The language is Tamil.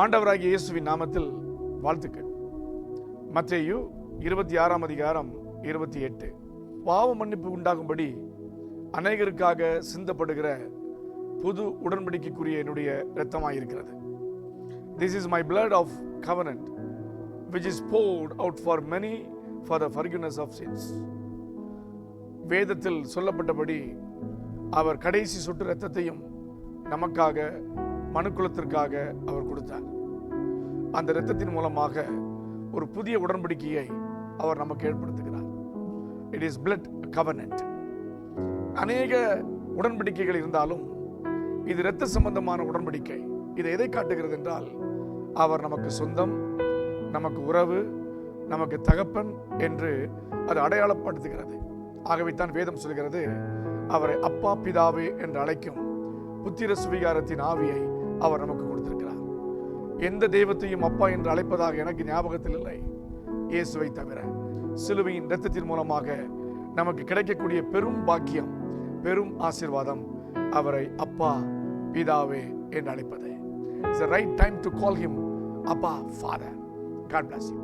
ஆண்டவராகிய இயேசுவின் நாமத்தில் வாழ்த்துக்கள். மத்தேயு இருபத்தி ஆறாம் அதிகாரம் இருபத்தி எட்டு பாவ மன்னிப்பு உண்டாகும்படி அநேகருக்காக சிந்தப்படுகிற புது உடன்படிக்கைக்குரிய என்னுடைய இரத்தமாயிருக்கிறது. This is my blood of covenant which is poured out for many for the forgiveness of sins வேதத்தில் சொல்லப்பட்டபடி அவர் கடைசி சுட்டு இரத்தத்தையும் நமக்காக மனுக்குலத்திற்காக அவர் கொடுத்தார். அந்த இரத்தத்தின் மூலமாக ஒரு புதிய உடன்படிக்கையை அவர் நமக்கு ஏற்படுத்துகிறார். இட் இஸ் பிளட் கவர்னன்ட் அநேக உடன்படிக்கைகள் இருந்தாலும் இது இரத்த சம்பந்தமான உடன்படிக்கை. இதை எதை காட்டுகிறது என்றால் அவர் நமக்கு சொந்தம் நமக்கு உறவு நமக்கு தகப்பன் என்று அது அடையாளப்படுத்துகிறது. ஆகவே தான் வேதம் சொல்கிறது அவரை அப்பா பிதாவே என்று அழைக்கும் புத்திர சுவிகாரத்தின் ஆவியை அவர் நமக்கு கொடுத்திருக்கிறார். எந்த தெய்வத்தையும் அப்பா என்று அழைப்பதாக எனக்கு ஞாபகத்தில் இல்லை. இயேசுவை தவிர சிலுவையின் இரத்தத்தின் மூலமாக நமக்கு கிடைக்கக்கூடிய பெரும் பாக்கியம் பெரும் ஆசீர்வாதம் அவரை அப்பா பிதாவே என்று அழைப்பது. It's right time to call him அப்பா ஃபாதர் காட் பிளாஸ் யூ